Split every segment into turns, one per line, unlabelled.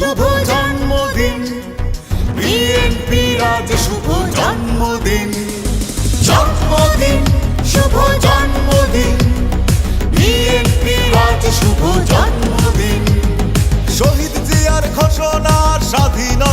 শুভ জন্মদিন। বিএনপি রাজ শুভ জন্মদিন। জন্মদিন, শুভ জন্মদিন। বিএনপি রাজ শুভ জন্মদিন। শহীদ জিয়ার ঘোষণা স্বাধীনতা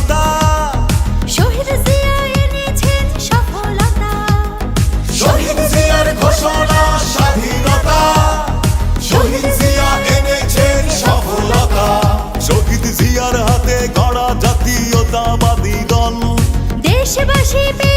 দেশবাসী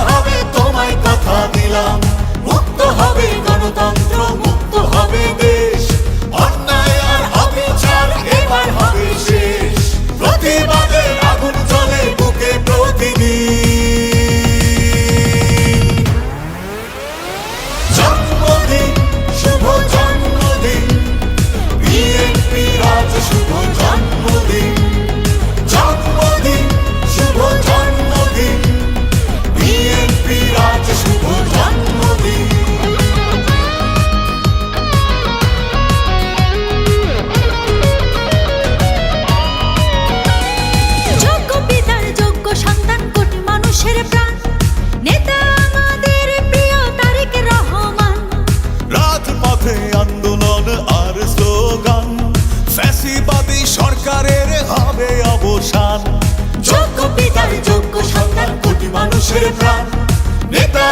অবসান যোগ্য পিতার যোগ্য সন্তান কোটি মানুষের প্রাণ। নেতা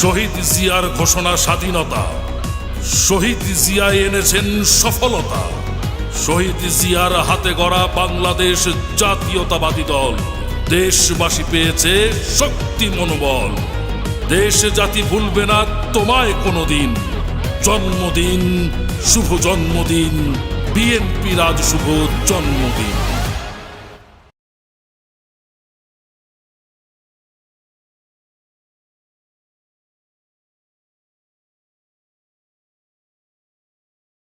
শহীদ জিয়ার ঘোষণা স্বাধীনতা। শহীদ জিয়া এনেছেন সফলতা। শহীদ জিয়ার হাতে গড়া বাংলাদেশ জাতীয়তাবাদী দল। দেশবাসী পেয়েছে শক্তি মনোবল। দেশ জাতি ভুলবে না তোমায় কোনোদিন। জন্মদিন, শুভ জন্মদিন বিএনপি রাজ শুভ জন্মদিন।